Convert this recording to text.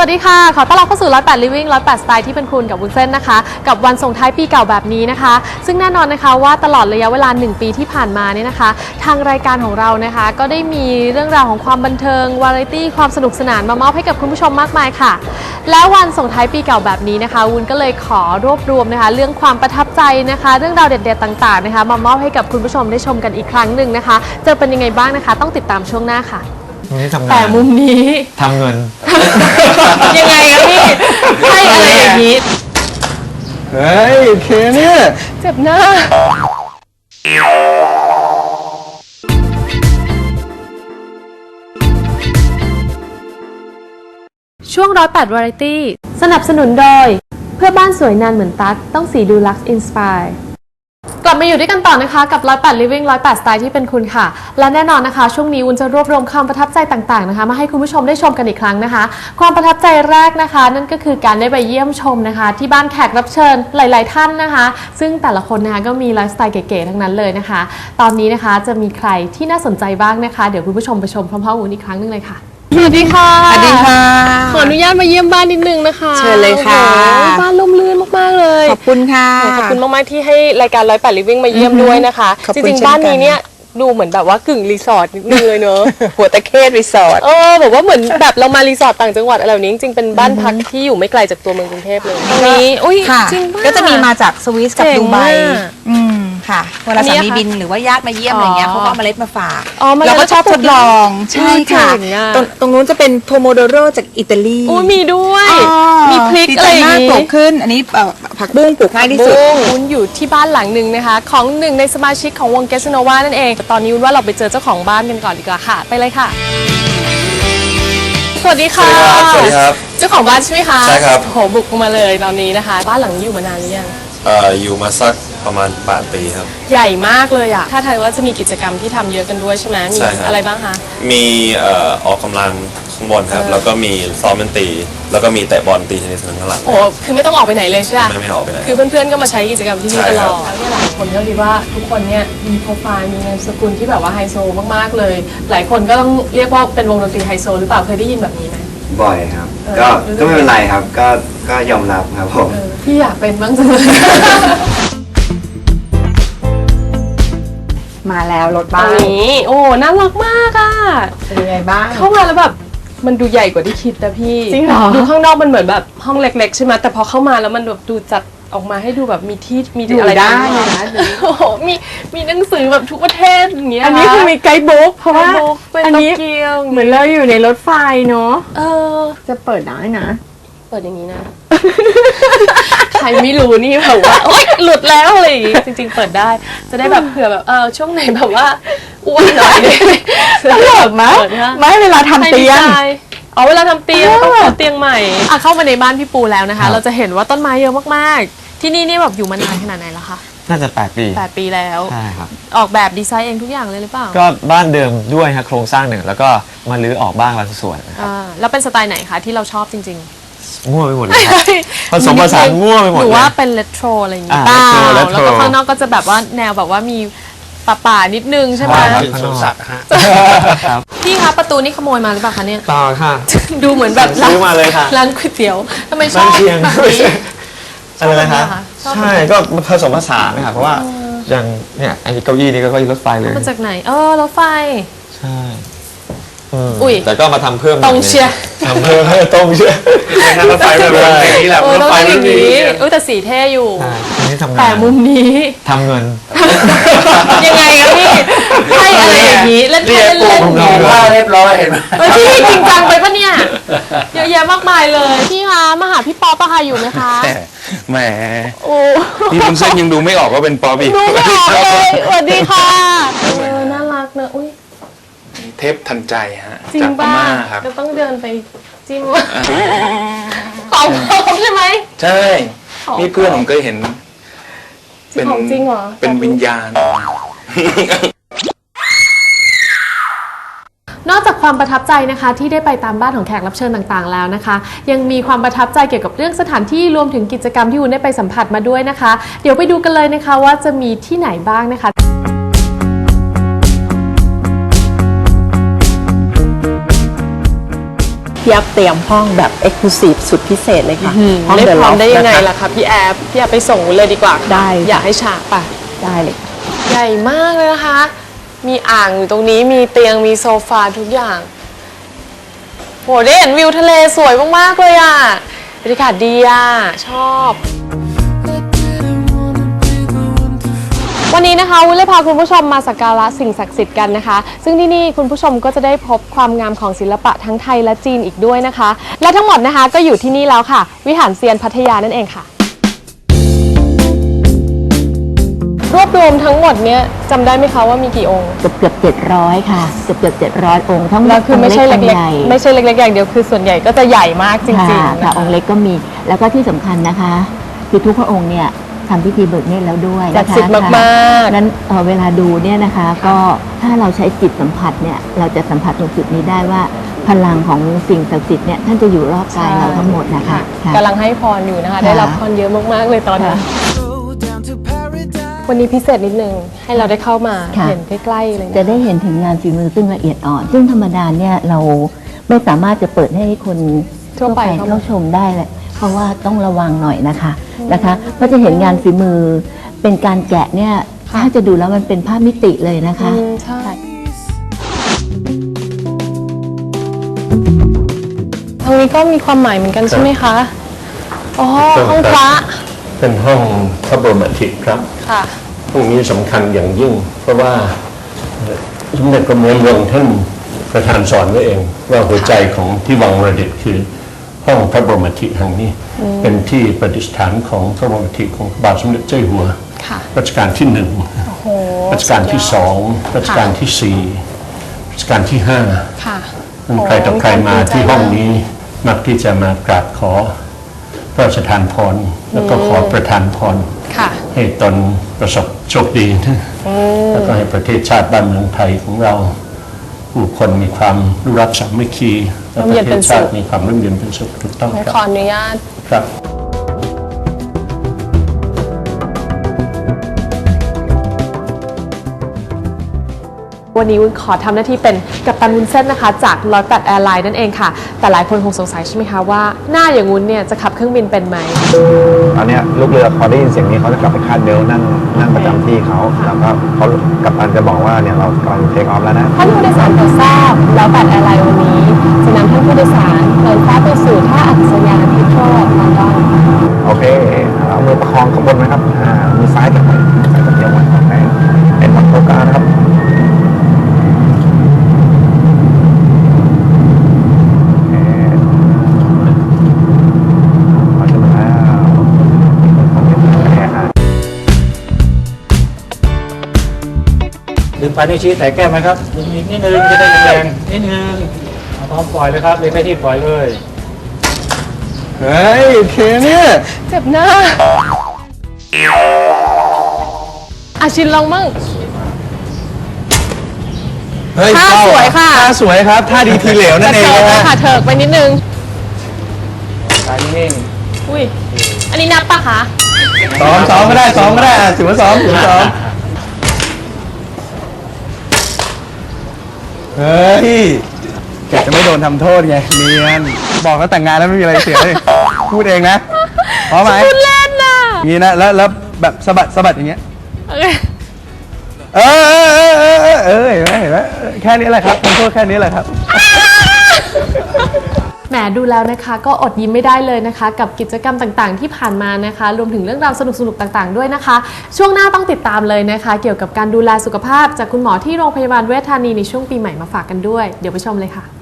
วัสดีค่ะ ขอต้อนรับเข้าสู่ 108 Living 108 Style ที่เป็นคุณกับวุ้นเส้นนะคะ กับวันส่งท้ายปีเก่าแบบนี้นะคะ ซึ่งแน่นอนนะคะว่าตลอดระยะเวลา 1 ปีที่ผ่านมาเนี่ยนะคะ ทางรายการของเรานะคะ ก็ได้มีเรื่องราวของความบันเทิง วาไรตี้ ความสนุกสนานมามอบให้กับคุณผู้ชมมากมายค่ะ และวันส่งท้ายปีเก่าแบบนี้นะคะ วุ้นก็เลยขอรวบรวมนะคะ เรื่องความประทับใจนะคะ เรื่องราวเด็ด ๆ ต่าง ๆ นะคะ มามอบให้กับคุณผู้ชมได้ชมกันอีกครั้งหนึ่งนะคะ จะเป็นยังไงบ้างนะคะ ต้องติดตามช่วงหน้าค่ะ นนี้ทำงานแต่มุมนี้ทำเงิน ยังไงคะพี่ให้อะไรอย่างนี้ เฮ้ยโอเคเนี่ยเจ็บหน้า ช่วงร้อยแปดวาไรตี้ สนับสนุนโดย เพื่อบ้านสวยนานเหมือนตั๊กต้องสีดูลักซ์อินสปาย กลับมาอยู่ด้วยกันต่อนะคะกับ 108 Living 108 Style ที่เป็นคุณค่ะ และแน่นอนนะคะ ช่วงนี้วุ้นจะรวบรวมความประทับใจต่างๆนะคะ มาให้คุณผู้ชมได้ชมกันอีกครั้งนะคะ ความประทับใจแรกนะคะ นั่นก็คือการได้ไปเยี่ยมชมนะคะ ที่บ้านแขกรับเชิญหลาย ๆ ท่านนะคะ ซึ่งแต่ละคนนะคะก็มีไลฟ์สไตล์เก๋ๆทั้งนั้นเลยนะคะ ตอนนี้นะคะจะมีใครที่น่าสนใจบ้างนะคะ เดี๋ยวคุณผู้ชมไปชมพร้อมๆวุ้นอีกครั้งหนึงเลยค่ะ สวัสดีค่ะ สวัสดีค่ะ ขออนุญาตมาเยี่ยมบ้านนิดนึงนะคะเชิญเลยค่ะ โอ้โหบ้านร่มรื่น มากๆเลยขอบคุณค่ะ ขอบคุณมากๆที่ให้รายการร้อยแปดลิฟวิ่งมาเยี่ยมด้วยนะคะ ขอบจคุณริงเช่นๆบ้านกันนี้เนี่ยดูเหมือนแบบว่ากึ่งรีสอร์ทนิดนึงเลยเนอะ หัวตะเครีสอร์ท เออแบบว่าเหมือนแบบเรามารีสอร์ทต่างจังหวัดอะไรแบบนี้จริงๆเป็นบ้านพักที่อยู่ไม่ไกลจากตัวเมืองกรุงเทพเลย ตรงนี้ อุ้ยค่ะจริงปก็จะมีมาจากสวิสกับเจ๋งดูไบมาก อืม ค่ะเวลาอันนี้สามีอะคะบินหรือว่าญาติมาเยี่ยมอะไรเงี้ยเขาก็เอาเมล็ดมาฝากอ๋อเมล็ดเราก็ชอบทดลองแล้วก็ปลูกใช่ค่ะเจ๋งอะ ตรงตรงนู้นจะเป็นโพโมโดโรจากอิตาลีอุ้ยมีด้วย อ๋อมีพริกดีอะใจไรอย่างมากงี้ปลูกขึ้น อันนี้เอ่อผักบุ้งปลูกง่ายที่สุดบุ้งวุ้นอยู่ที่บ้านหลังหนึ่งนะคะ ของหนึ่งในสมาชิกของวงเกสโนวานั่นเองแต่ตอนนี้วุ้นว่าเราไปเจอเจ้าของบ้านกันก่อนดีกว่าค่ะ ไปเลยค่ะ สวัสดีค่ะ สวัสดีครับเจ้าของบ้านใช่ไหมคะใช่ครับ โหบุกมาเลยตอนนี้นะคะ บ้านหลังนี้อยู่มานานหรือยัง เอ่ออยู่มาสักประมาณ 8 ปีครับ ใหญ่มากเลยอะถ้าทางว่าจะมีกิจกรรมที่ทำเยอะกันด้วยใช่ไหมมีใช่ครับ อะไรบ้างคะ มีเอ่อออกกำลังข้างบนครับ เออ แล้วก็มีซ้อมดนตรีแล้วก็มีเตะบอลตีเทนนิสข้างหลัง โอ้คือไม่ต้องออกไปไหนเลยใช่ไหมไม่ไม่ออกไปไหนคือเพื่อนๆก็มาใช้กิจกรรมที่นี่ใช่ตลครัอบดแล้วเนี่ยหลายคนก็คิดว่าทุกคนเนี่ยมีโปรไฟล์มีนามสกุลที่แบบว่าไฮโซมากๆเลย หลายคนก็ต้องเรียกว่าเป็นวงดนตรีไฮโซหรือเปล่าเคยได้ยินแบบนี้ไหม บ่อยครับเออก็รู้สึกก็ไม่เป็นไรครับ ก็ก็ยอมรับครับผมเออพี่อยากเป็นบ้างจังเลยมาแล้วรถตรบ้างนนี้ โอ้ น่ารักมากอะ เป็นยังไงบ้าง เข้ามาแล้วแบบ มันดูใหญ่กว่าที่คิดนะพี่จริงเหรอ ดูข้างนอกมันเหมือนแบบห้องเล็ก ๆ ใช่ไหมแต่พอเข้ามาแล้วมันแบบดูจัด ออกมาให้ดูแบบมีที่มีอยู่อะไรได้ทำเลยนะโอ้โหมีมีหนังสือแบบทุกประเทศอย่างเงี้ยอันนี้คือมีไกด์บุ๊กเพราะว่าเป็นอันโตนี้เกียวเหมือนเราอยู่ในรถไฟเนาะเออ จะเปิดได้นะ เปิดอย่างนี้นะใครไม่รู้นี่แบบว่าโอ๊ยหลุดแล้วอะไรอย่างงี้จริง ๆ เปิดได้ จะได้แบบเผื่อแบบเออช่วงไหนแบบว่าอ้วนหน่อยเนี่ยตลกไหมเปิดนะไม่เวลาทำเตียงให้ดีไซน์เอาเวลาทำเตียงต้องขอเตียงใหม่อะเข้ามาในบ้านพี่ปูแล้วนะครัคะบเราจะเห็นว่าต้นไม้เยอะมากๆ ที่นี่นี่แบบอยู่มานานขนาดไหนแล้วคะน่าจะ 8 ปีแปดปีแล้ว ใช่ครับ ออกแบบดีไซน์เองทุกอย่างเลยหรือเปล่าก็บ้านเดิมด้วยฮะโครงสร้างหนึ่ง แล้วก็มาลื้อออกบ้างบางส่วนนะครับอ่าแล้วเป็นสไตล์ไหนคะที่เราชอบจริงมั่วไปหมดเลยๆครับผสมผสานมั่วไปหมดหรือเลยว่าเป็นเลโทรอะไรอย่างงี้อ่าเปล่า retro แล้ว retro ก็ข้างนอกก็จะแบบว่าแนวแบบว่ามีป่าป่าๆนิดนึงใช่ไหมใช่ครับข้างนอกครับพี่คะประตูนี่ขโมยมาหรือเปล่าคะเนี่ยต่อค่ะ ดูเหมือนแบบร้านซื้อมาเลยค่ะ ร้านก๋วยเตี๋ยวทำไมชบ้าอนบเชียงแบบนี้ อะไรนะชอบแบบนี้เหรอคะคะชอบแบบนี้ใช่ก็ผสมผสานนะครับเพราะว่าอย่างเนี่ยไอ้เก้าอี้นี่ก็เก้าอี้รถไฟเลยมาจากไหน เออรถไฟ ใช่อืมอุ้ยแต่ก็มาทำเพิ่มหน่ตอรงนึเชียร์ ทำเพิ่มให้ตรงเชียร์รถไฟแบบนี้แหละเออรถต้องไฟเป็นอรุ่ย่านงนี้นี้เออแต่สีเท่อยู่ ใช่ทีนี้ทำงานแต่มุมนี้ ทำเงิน ยังไงคะพี่ให้อะไรอย่างนี้เล่นเล่นเล่น ผมบอกว่าเรียบร้อยเห็นไหม เฮ้ยพี่จริงจังไปปะเนี่ย เยอะแยะมากมายเลยพี่คะมาหา พี่ป๊อปปะคะอยู่ไหมคะ แหมโอ้นี่คุณเส้นยังดูไม่ออกว่าเป็นป๊อปอีก ดูไม่ออกเลยสวัสดีค่ะเออน่ารักเนอะอุ้ยเทปทันใจฮะจริงจากพป่ะม่าครับ จะต้องเดินไปจิ้มของผมใช่ไหม ใช่นี่เพื่อนผมเคยเห็น เป็นของจริงเหรอเป็นวิญญาณ นอกจากความประทับใจนะคะที่ได้ไปตามบ้านของแขกรับเชิญต่างๆแล้วนะคะ ยังมีความประทับใจเกี่ยวกับเรื่องสถานที่รวมถึงกิจกรรมที่วุ้นได้ไปสัมผัสมาด้วยนะคะ เดี๋ยวไปดูกันเลยนะคะว่าจะมีที่ไหนบ้างนะคะทพี่แอฟเตรียมห้องแบบเอ็กซ์คลูซีฟสุดพิเศษเลยค่ะห้องได้ The พร้อม Loft ได้ยังไงนะคะล่ะคะพี่แอฟพี่แอฟไปส่งเลยดีกว่าค่ะได้ อยากให้ฉากป่ะได้เลย ใหญ่มากเลยนะคะ มีอ่างอยู่ตรงนี้มีเตียงมีโซฟาทุกอย่างโหได้เห็นวิวทะเลสวยมากๆเลยอะบรรยากาศดีอะชอบ วันนี้นะคะวุ้นเลยพาคุณผู้ชมมาสักการะสิ่งศักดิ์สิทธิ์กันนะคะ ซึ่งที่นี่คุณผู้ชมก็จะได้พบความงามของศิลปะทั้งไทยและจีนอีกด้วยนะคะ และทั้งหมดนะคะก็อยู่ที่นี่แล้วค่ะ วิหารเซียนพัทยานั่นเองค่ะ รวบรวมทั้งหมดเนี้ยจำได้ไหมคะว่ามีกี่องค์เกือบเกือบเจ็ดร้อยค่ะเกือบเกือบเจ็ดร้อยองค์ทั้งหมแล้ดวคือไม่ใช่งเล็ค์กใหญ่ๆไม่ใช่เล็กๆอย่างเดียวคือส่วนใหญ่ก็จะใหญ่มากจริงค่ะๆค่ะนะองคะค์เล็กก็มีแล้วก็ที่สำคัญนะคะ คือทุกพระองค์เนี่ยทำพิธีเบิกเนตรแล้วด้วยจันะดคะสิทธิ์มากค่ะๆนั้นเอ่อเวลาดูเนี่ยนะคะก็ถ้าเราใช้จิตสัมผัสเนี่ยเราจะสัมผัสตรงจุดนี้ได้ว่าพลังของสิ่งศักดิ์สิทธิ์เนี่ยท่านจะอยู่รอบกายเราทั้งหมดนะคะค่ะกำลังให้พรอยู่นะคะค่ะได้รับพรเยอะมากๆเลยตอนนี้ค่ะ วันนี้พิเศษนิดนึง ให้เราได้เข้ามาค่ะ เห็นใกล้ๆเลยนจะได้เห็นถึงงานฝีมือซึ่งละเอียดอ่อน ซึ่งธรรมดาเนี่ยเราไม่สามารถจะเปิดให้คนทั่วไปเข้ามา เข้าชมได้เลยเพราะว่าต้องระวังหน่อยนะคะนะคะเพราะจะเห็นงานฝีมือเป็นการแกะเนี่ยถ้าจะดูแล้วมันเป็นภาพมิติเลยนะคะ อืมใช่ทางนี้ก็มีความหมายเหมือนกันใช่ไหมคะอ๋อห้องพระ เป็นห้องพระบรมธิครับค่ะห้องนี้สำคัญอย่างยิ่ง เพราะว่าเอ่อสมเด็จกรมหลวงเมืองท่านประธานสอนไว้เอง ว่าหัวใจของที่วังระดิตคือห้องพระบรมธิแห่งนี้ เป็นที่ประดิษฐานของพระบรมธิของพระบาทสมเด็จเจ้าอยู่หัวค่ะรัชกาลที่หนึ่งโอ้โหรัชกาลที่สองรัชกาลที่สี่รัชกาลที่ห้าค่ะใครต่อใครมาที่ห้องนี้มักที่จะมากราบขอพ ระราชทานพร แล้วก็ขอประทานพรค่ะให้ตนประสบโชคดีนะแล้วก็ให้ประเทศชาติบ้านเมืองไทยของเราผู้คนมีความรู้รักสามัคคีและประเทศชาติมีความร่มเย็นเป็นสุขถูกต้องไม่ครัขออนุญาตครับ วันนี้วุ้นขอทำหน้าที่เป็นกัปตันวุ้นเส้นนะคะ จากร้อยแปดแอร์ไลน์นั่นเองค่ะ แต่หลายคนคงสงสัยใช่ไหมคะว่าหน้าอย่างวุ้นเนี่ยจะขับเครื่องบินเป็นไหมตอนเนี้ยลูกเรือพอได้ยินเสียงนี้เขาจะกลับไปคาดเบลต์นั่งนั่งประจำที่เขาแล้วก็เขากัปตันจะบอกว่าเนี่ยเรากำลังเทคออฟแล้วนะท่านผู้โดยสารโปรดทราบร้อยแปดแอร์ไลน์วันนี้จะนำท่านผู้โดยสารเดินฟ้าไปสู่ท่าอากาศยานฮิโตรลอนดอนโอเคเอามือประคองข้างบนนะครับอ่ามือซ้ายจับ ลืมไปนี่ชี้แต่แก้มไหมครับดึงอีกนิดนึงจะได้แรงๆนิดนึงเอาพร้อมปล่อยเลยครับเล็งได้ที่ปล่อยเลยเฮ้ยโอเคเนี่ยเจ็บหน้าอาชินลองมั่ง เฮ้ยท่าสวยค่ะ ท่าสวยครับท่าดีทีเหลวนั่นเองจะนะเถิกฮะค่ะเถิกไปนิดนึงสายนิ่งอุ้ย อันนี้นับปะคะซ้อมซ้อมก็ได้ซ้อมก็ได้อะถือว่าซ้อมถือว่าซ้อม เฮ้ยแกจะไม่โดนทำโทษไงเนียนบอกแล้วแต่งงานแล้วไม่มีอะไรเสียเลยพูดเองนะพร้อมไหมคุณเล่นน่ะอย่างนี้นะแล้วแล้วแบบสะบัดสะบัดอย่างเงี้ยโอเคเออเออเออเออเออเห็นไหมเห็นไหมแค่นี้แหละครับทำโทษแค่นี้แหละครับแหม ดูแล้วนะคะก็อดยิ้มไม่ได้เลยนะคะ กับกิจกรรมต่างๆ ที่ผ่านมานะคะ รวมถึงเรื่องราวสนุกๆต่างๆ ด้วยนะคะ ช่วงหน้าต้องติดตามเลยนะคะ เกี่ยวกับการดูแลสุขภาพ จากคุณหมอที่โรงพยาบาลเวชธานีในช่วงปีใหม่มาฝากกันด้วย เดี๋ยวไปชมเลยค่ะ